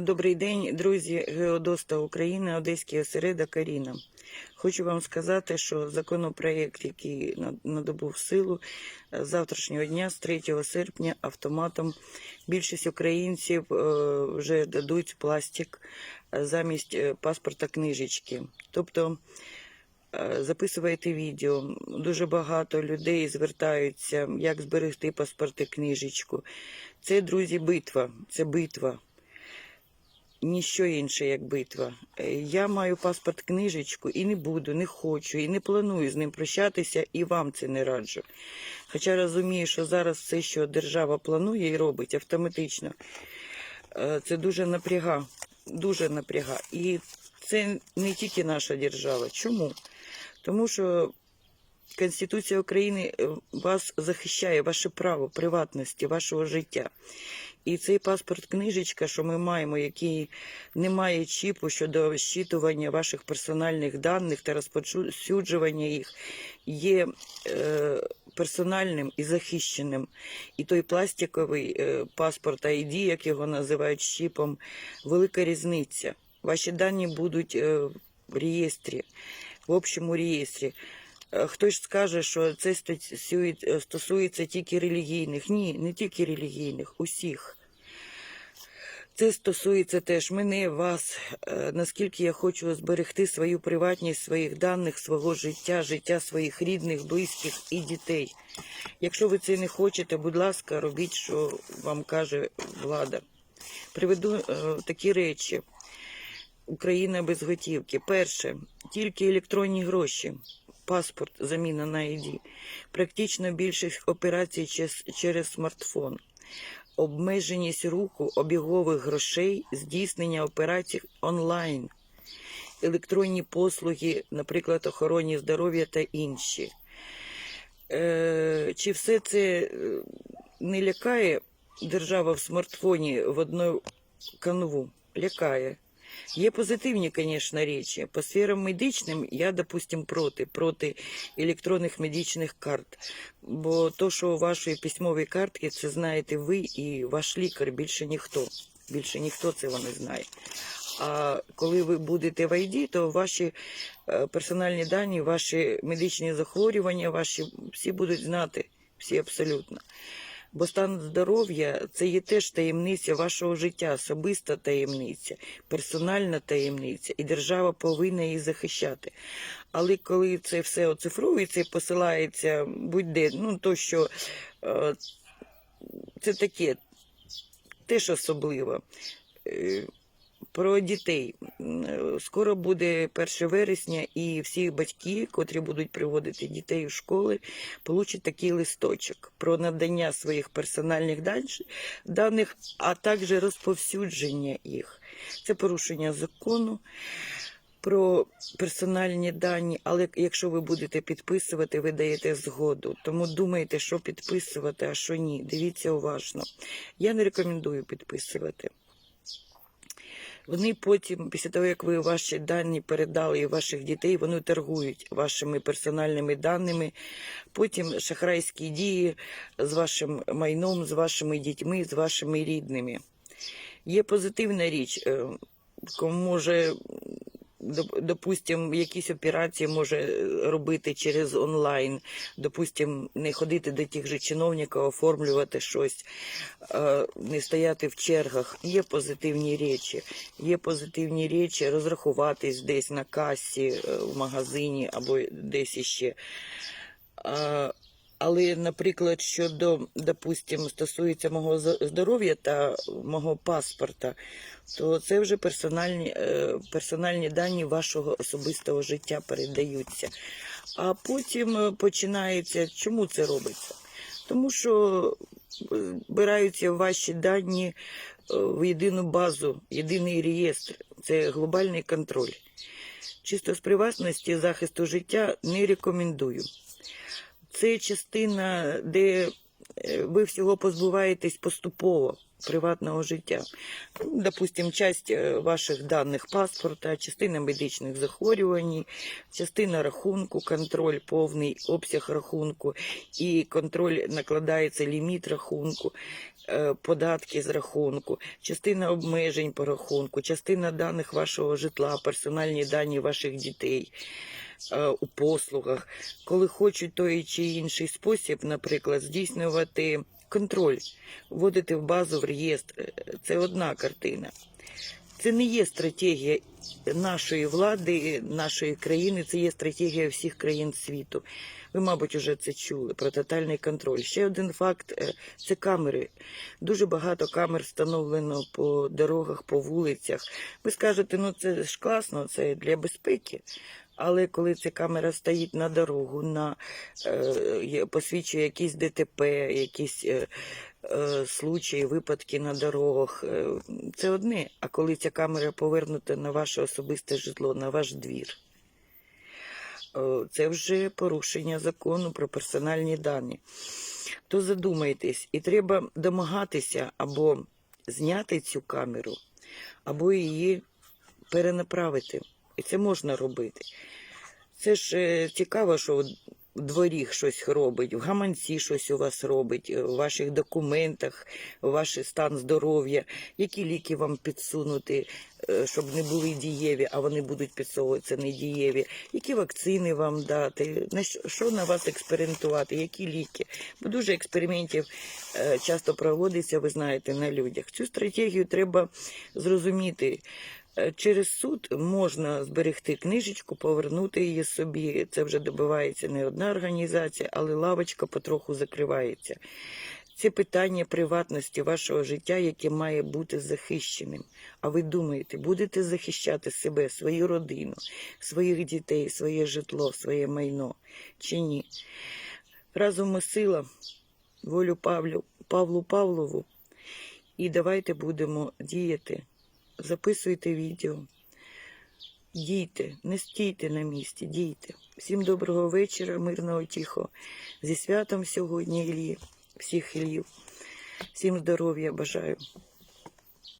Добрий день, друзі Геодоста України, Одеський осередок Каріна. Хочу вам сказати, що законопроект, який надобув силу е, з завтрашнього дня, з 3 серпня, автоматом більшість українців е, вже дадуть пластик е, замість паспорта книжечки. Тобто записуєте відео. Дуже багато людей звертаються, як зберегти паспорти книжечку. Це, друзі, битва. Це битва ніщо інше, як битва. Е, Я маю паспорт книжечку і не буду, не хочу, і не планую з ним прощатися, і вам це не раджу. Хоча розумію, що зараз все, що держава планує і робить автоматично, е, це дуже напряга, дуже напряга. І це не тільки наша держава. Чому? Тому що Конституція України е, вас захищає, ваше право приватності, вашого життя. І цей паспорт книжечка, що ми маємо, який не має чіпу щодо щитування ваших персональних даних та розповсюджування їх, є е, персональним і захищеним. І той пластиковий е, паспорт ID, як його називають щіпом, велика різниця. Ваші дані будуть е, в реєстрі, в общому реєстрі. Е, Хтось скаже, що це стосується тільки релігійних. Ні, не тільки релігійних, усіх. Це стосується теж мене, вас, Е, наскільки я хочу зберегти свою приватність своїх даних, свого життя, життя своїх рідних, близьких і дітей. Якщо ви це не хочете, будь ласка, робіть, що вам каже влада. Приведу е, такі речі. Україна без готівки. Перше, тільки електронні гроші, паспорт, заміна на ID. Практично більшість операцій через смартфон. Обмеженість руху обігових грошей, здійснення операцій онлайн, електронні послуги, наприклад, охороні здоров'я та інші. Е, чи все це е, не лякає держава в смартфоні в одну канву? Лякає. Є позитивні, звісно, речі. По сферам медичним я, допустим, проти, проти електронних медичних карт. Бо то, що у вашої письмовій картки, це знаєте ви і ваш лікар, більше ніхто. Більше ніхто цього не знає. А коли ви будете в ID, то ваші е, персональні дані, ваші медичні захворювання, ваші всі будуть знати, всі абсолютно. Бо стан здоров'я це є теж таємниця вашого життя, особиста таємниця, персональна таємниця, і держава повинна її захищати. Але коли це все оцифровується і посилається будь-де, ну то що е, це таке теж особливо. Про дітей. Е, Скоро буде 1 вересня, і всі батьки, котрі будуть приводити дітей в школи, получать такий листочок про надання своїх персональних даних, а також розповсюдження їх. Це порушення закону про персональні дані, але якщо ви будете підписувати, ви даєте згоду. Тому думайте, що підписувати, а що ні. Дивіться уважно. Я не рекомендую підписувати. Вони потім, після того, як ви ваші дані передали і ваших дітей, вони торгують вашими персональними даними. Потім шахрайські дії з вашим майном, з вашими дітьми, з вашими рідними. Є позитивна річ, е, може, допустим, якісь операції може робити через онлайн, допустим, не ходити до тих же чиновників, оформлювати щось, е, не стояти в чергах. Є позитивні речі. Є позитивні речі, розрахуватись десь на касі, е, в магазині або десь іще. Але, наприклад, щодо, допустим, стосується мого здоров'я та мого паспорта, то це вже персональні, е, персональні дані вашого особистого життя передаються. А потім е, починається, чому це робиться? Тому що е, збираються ваші дані в єдину базу, єдиний реєстр. Це глобальний контроль. Чисто з приватності захисту життя не рекомендую. Це частина, де е, ви всього позбуваєтесь поступово. Приватного життя. Ну, Допустим, часть е, ваших даних паспорта, частина медичних захворювань, частина рахунку, контроль, повний обсяг рахунку і контроль накладається ліміт рахунку, е, податки з рахунку, частина обмежень по рахунку, частина даних вашого житла, персональні дані ваших дітей. е, У послугах, коли хочуть той чи інший спосіб, наприклад, здійснювати контроль, вводити в базу в реєстр, е, це одна картина. Це не є стратегія нашої влади, нашої країни, це є стратегія всіх країн світу. Ви, мабуть, вже це чули про тотальний контроль. Ще один факт е, це камери. Дуже багато камер встановлено по дорогах, по вулицях. Ви скажете, ну це ж класно, це для безпеки. Але коли ця камера стоїть на дорогу, на, е, посвідчує якісь ДТП, якісь е, е, случаї, випадки на дорогах, е, це одне. А коли ця камера повернута на ваше особисте житло, на ваш двір, це вже порушення закону про персональні дані. То задумайтесь, і треба домагатися або зняти цю камеру, або її перенаправити. І це можна робити. Це ж е, цікаво, що в дворі щось робить, в гаманці щось у вас робить, е, в ваших документах, ваш стан здоров'я, які ліки вам підсунути, е, щоб не були дієві, а вони будуть підсовуватися недієві, які вакцини вам дати, на що, на вас експериментувати, які ліки. Бо дуже експериментів е, часто проводиться, ви знаєте, на людях. Цю стратегію треба зрозуміти. Е, Через суд можна зберегти книжечку, повернути її собі. Це вже добивається не одна організація, але лавочка потроху закривається. Це питання приватності вашого життя, яке має бути захищеним. А ви думаєте, будете захищати себе, свою родину, своїх дітей, своє житло, своє майно чи ні? Разом ми сила, волю Павлю, Павлу Павлову. І давайте будемо діяти. Записуйте відео. Дійте, не стійте на місці, дійте. Всім доброго вечора, мирного тихо. Зі святом сьогодні Іллі, всіх Іллів. Всім здоров'я бажаю.